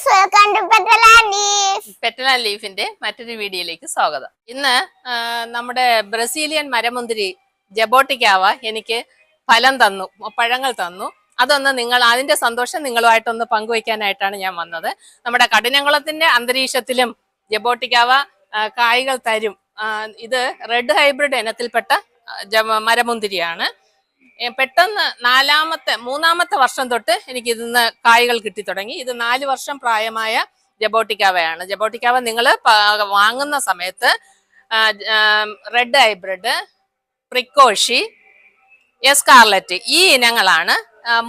Guys welcome to petal ലീഫിന്റെ മറ്റൊരു വീഡിയോയിലേക്ക് സ്വാഗതം. ഇന്ന് നമ്മുടെ ബ്രസീലിയൻ മരമുന്തിരി ജബോട്ടിക്കാവ എനിക്ക് ഫലം തന്നു പഴങ്ങൾ തന്നു. അതൊന്ന് നിങ്ങൾ അതിന്റെ സന്തോഷം നിങ്ങളുമായിട്ടൊന്ന് പങ്കുവയ്ക്കാനായിട്ടാണ് ഞാൻ വന്നത്. നമ്മുടെ കഠിനകുളത്തിന്റെ അന്തരീക്ഷത്തിലും ജബോട്ടിക്കാവ കായകൾ തരും. ഇത് റെഡ് ഹൈബ്രിഡ് ഇനത്തിൽപ്പെട്ട മരമുന്തിരിയാണ്. പെട്ടെന്ന് നാലാമത്തെ മൂന്നാമത്തെ വർഷം തൊട്ട് എനിക്ക് ഇതിന്ന് കായ്കൾ കിട്ടി തുടങ്ങി. ഇത് നാല് വർഷം പ്രായമായ ജബോട്ടിക്കാവയാണ്. ജബോട്ടിക്കാവ നിങ്ങൾ വാങ്ങുന്ന സമയത്ത് റെഡ് ഹൈബ്രിഡ് പ്രിക്കോഷി എസ്കാർലറ്റ് ഈ ഇനങ്ങളാണ്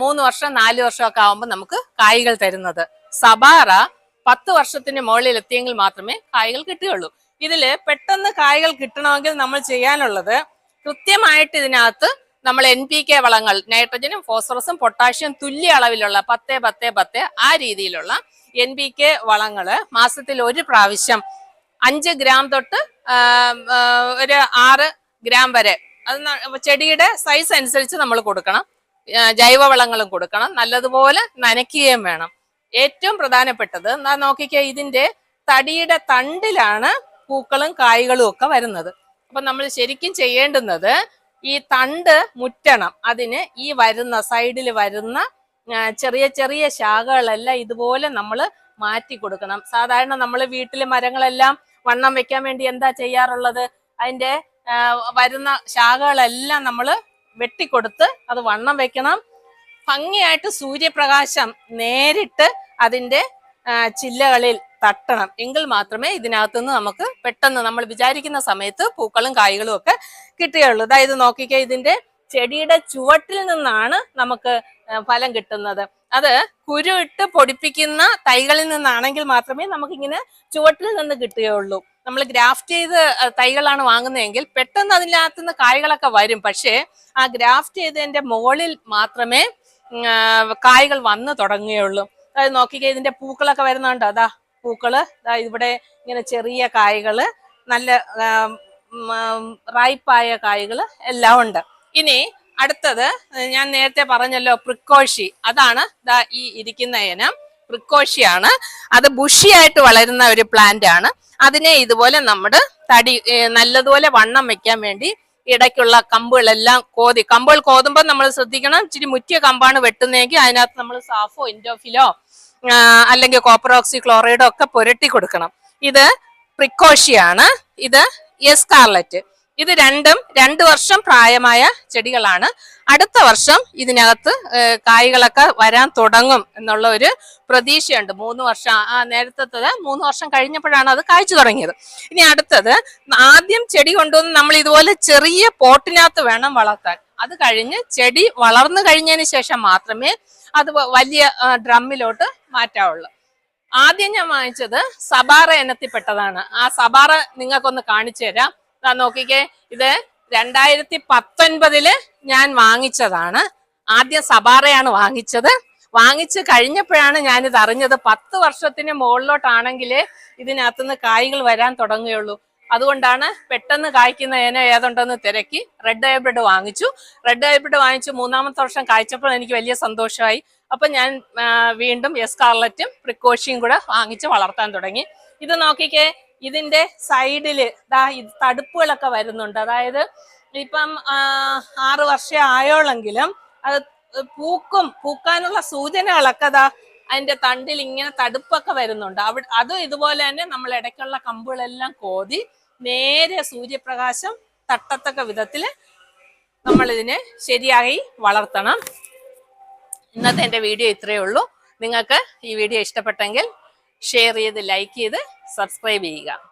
മൂന്ന് വർഷം നാല് വർഷമൊക്കെ ആകുമ്പോൾ നമുക്ക് കായ്കൾ തരുന്നത്. സബാറ പത്ത് വർഷത്തിന് മുകളിൽ എത്തിയെങ്കിൽ മാത്രമേ കായ്കൾ കിട്ടുകയുള്ളൂ. ഇതിൽ പെട്ടെന്ന് കായ്കൾ കിട്ടണമെങ്കിൽ നമ്മൾ ചെയ്യാനുള്ളത് കൃത്യമായിട്ട് ഇതിനകത്ത് നമ്മൾ എൻ പി കെ വളങ്ങൾ നൈട്രജനും ഫോസ്ഫറസും പൊട്ടാഷ്യം തുല്യ അളവിലുള്ള പത്ത് പത്ത് പത്ത് ആ രീതിയിലുള്ള എൻ പി കെ വളങ്ങൾ മാസത്തിൽ ഒരു പ്രാവശ്യം അഞ്ച് ഗ്രാം തൊട്ട് ഒരു ആറ് ഗ്രാം വരെ. അത് ചെടിയുടെ സൈസ് അനുസരിച്ച് നമ്മൾ കൊടുക്കണം. ജൈവ ജൈവവളങ്ങളും കൊടുക്കണം. നല്ലതുപോലെ നനയ്ക്കുകയും വേണം. ഏറ്റവും പ്രധാനപ്പെട്ടത് എന്നാ നോക്കിക്കേ ഇതിന്റെ തടിയുടെ തണ്ടിലാണ് പൂക്കളും കായ്കളും ഒക്കെ വരുന്നത്. അപ്പൊ നമ്മൾ ശരിക്കും ചെയ്യേണ്ടുന്നത് ഈ തണ്ട് മുറ്റണം. അതിന് ഈ വരുന്ന സൈഡിൽ വരുന്ന ചെറിയ ചെറിയ ശാഖകളെല്ലാം ഇതുപോലെ നമ്മൾ മാറ്റി കൊടുക്കണം. സാധാരണ നമ്മൾ വീട്ടിലെ മരങ്ങളെല്ലാം വണ്ണം വെക്കാൻ വേണ്ടി എന്താ ചെയ്യാറുള്ളത്? അതിന്റെ വരുന്ന ശാഖകളെല്ലാം നമ്മൾ വെട്ടിക്കൊടുത്ത് അത് വണ്ണം വെക്കണം. ഭംഗിയായിട്ട് സൂര്യപ്രകാശം നേരിട്ട് അതിന്റെ ചില്ലകളിൽ തട്ടണം. എങ്കിൽ മാത്രമേ ഇതിനകത്തുനിന്ന് നമുക്ക് പെട്ടെന്ന് നമ്മൾ വിചാരിക്കുന്ന സമയത്ത് പൂക്കളും കായ്കളും ഒക്കെ കിട്ടുകയുള്ളൂ. അതായത് നോക്കിക്കേ ഇതിന്റെ ചെടിയുടെ ചുവട്ടിൽ നിന്നാണ് നമുക്ക് ഫലം കിട്ടുന്നത്. അത് കുരു ഇട്ട് പൊടിപ്പിക്കുന്ന തൈകളിൽ നിന്നാണെങ്കിൽ മാത്രമേ നമുക്കിങ്ങനെ ചുവട്ടിൽ നിന്ന് കിട്ടുകയുള്ളൂ. നമ്മൾ ഗ്രാഫ്റ്റ് ചെയ്ത് തൈകളാണ് വാങ്ങുന്നതെങ്കിൽ പെട്ടെന്ന് അതിനകത്ത് നിന്ന് കായ്കളൊക്കെ വരും. പക്ഷേ ആ ഗ്രാഫ്റ്റ് ചെയ്തതിന്റെ മുകളിൽ മാത്രമേ കായ്കൾ വന്നു തുടങ്ങുകയുള്ളൂ. അതായത് നോക്കിക്കേ ഇതിന്റെ പൂക്കളൊക്കെ വരുന്നുണ്ട്. അതാ പൂക്കൾ. ഇവിടെ ഇങ്ങനെ ചെറിയ കായ്കൾ നല്ല റൈപ്പായ കായ്കൾ എല്ലാം ഉണ്ട്. ഇനി അടുത്തത് ഞാൻ നേരത്തെ പറഞ്ഞല്ലോ പ്രിക്കോഷി. അതാണ് ഈ ഇരിക്കുന്ന ഇനം. പ്രിക്കോഷിയാണ്. അത് ബുഷിയായിട്ട് വളരുന്ന ഒരു പ്ലാന്റ് ആണ്. അതിനെ ഇതുപോലെ നമ്മുടെ തടി നല്ലതുപോലെ വണ്ണം വെക്കാൻ വേണ്ടി ഇടയ്ക്കുള്ള കമ്പുകളെല്ലാം കോതി. കമ്പുകൾ കോതുമ്പോൾ നമ്മൾ ശ്രദ്ധിക്കണം. ഇച്ചിരി മുറ്റിയ കമ്പാണ് വെട്ടുന്നതെങ്കിൽ അതിനകത്ത് നമ്മൾ സാഫോ ഇൻഡോഫിലോ അല്ലെങ്കിൽ കോപ്പർ ഓക്സി ക്ലോറൈഡോ ഒക്കെ പുരട്ടി കൊടുക്കണം. ഇത് പ്രിക്കോഷിയാണ്. ഇത് എസ്കാർലറ്റ്. ഇത് രണ്ടും രണ്ട് വർഷം പ്രായമായ ചെടികളാണ്. അടുത്ത വർഷം ഇതിനകത്ത് കായ്കളൊക്കെ വരാൻ തുടങ്ങും എന്നുള്ള ഒരു പ്രതീക്ഷയുണ്ട്. മൂന്ന് വർഷം ആ നേരത്തത് മൂന്ന് വർഷം കഴിഞ്ഞപ്പോഴാണ് അത് കായ്ച്ചു തുടങ്ങിയത്. ഇനി അടുത്തത് ആദ്യം ചെടി കൊണ്ടുവന്ന് നമ്മൾ ഇതുപോലെ ചെറിയ പോട്ടിനകത്ത് വേണം വളർത്താൻ. അത് കഴിഞ്ഞ് ചെടി വളർന്നു കഴിഞ്ഞതിന് ശേഷം മാത്രമേ അത് വലിയ ഡ്രമ്മിലോട്ട് മാറ്റാവുള്ളൂ. ആദ്യം ഞാൻ വാങ്ങിച്ചത് സബാറ ഇനത്തിൽപ്പെട്ടതാണ്. ആ സബാറ നിങ്ങൾക്കൊന്ന് കാണിച്ചു തരാം. ഇതാ നോക്കിക്കേ ഇത് രണ്ടായിരത്തി പത്തൊൻപതിൽ ഞാൻ വാങ്ങിച്ചതാണ്. ആദ്യം സബാറയാണ് വാങ്ങിച്ചത്. വാങ്ങിച്ച് കഴിഞ്ഞപ്പോഴാണ് ഞാനിത് അറിഞ്ഞത്. പത്ത് വർഷത്തിന് മുകളിലോട്ടാണെങ്കിൽ ഇതിനകത്തുനിന്ന് കായ്കൾ വരാൻ തുടങ്ങുകയുള്ളൂ. അതുകൊണ്ടാണ് പെട്ടെന്ന് കായ്ക്കുന്ന ഏന ഏതുണ്ടെന്ന് തിരക്കി റെഡ് ഹൈബ്രിഡ് വാങ്ങിച്ചു. റെഡ് ഹൈബ്രിഡ് വാങ്ങിച്ചു മൂന്നാമത്തെ വർഷം കായ്ച്ചപ്പോൾ എനിക്ക് വലിയ സന്തോഷമായി. അപ്പൊ ഞാൻ വീണ്ടും എസ്കാർലറ്റും പ്രിക്കോഷിയും കൂടെ വാങ്ങിച്ച് വളർത്താൻ തുടങ്ങി. ഇത് നോക്കിക്കേ ഇതിന്റെ സൈഡിൽ ദാ ഇത് തടുപ്പുകളൊക്കെ വരുന്നുണ്ട്. അതായത് ഇപ്പം ആറ് വർഷം ആയോളെങ്കിലും അത് പൂക്കും പൂക്കാനുള്ള സൂചനകളൊക്കെ ദാ അതിന്റെ തണ്ടിൽ ഇങ്ങനെ തടുപ്പൊക്കെ വരുന്നുണ്ട്. അവിടെ അതും ഇതുപോലെ തന്നെ നമ്മൾ ഇടയ്ക്കുള്ള കമ്പുകളെല്ലാം കോതി നേരെ സൂര്യപ്രകാശം തട്ടത്തക്ക വിധത്തിൽ നമ്മളിതിനെ ശരിയായി വളർത്തണം. ഇന്നത്തെ എന്റെ വീഡിയോ ഇത്രയേ ഉള്ളൂ. നിങ്ങൾക്ക് ഈ വീഡിയോ ഇഷ്ടപ്പെട്ടെങ്കിൽ ഷെയർ ചെയ്ത് ലൈക്ക് ചെയ്ത് സബ്സ്ക്രൈബ് ചെയ്യുക.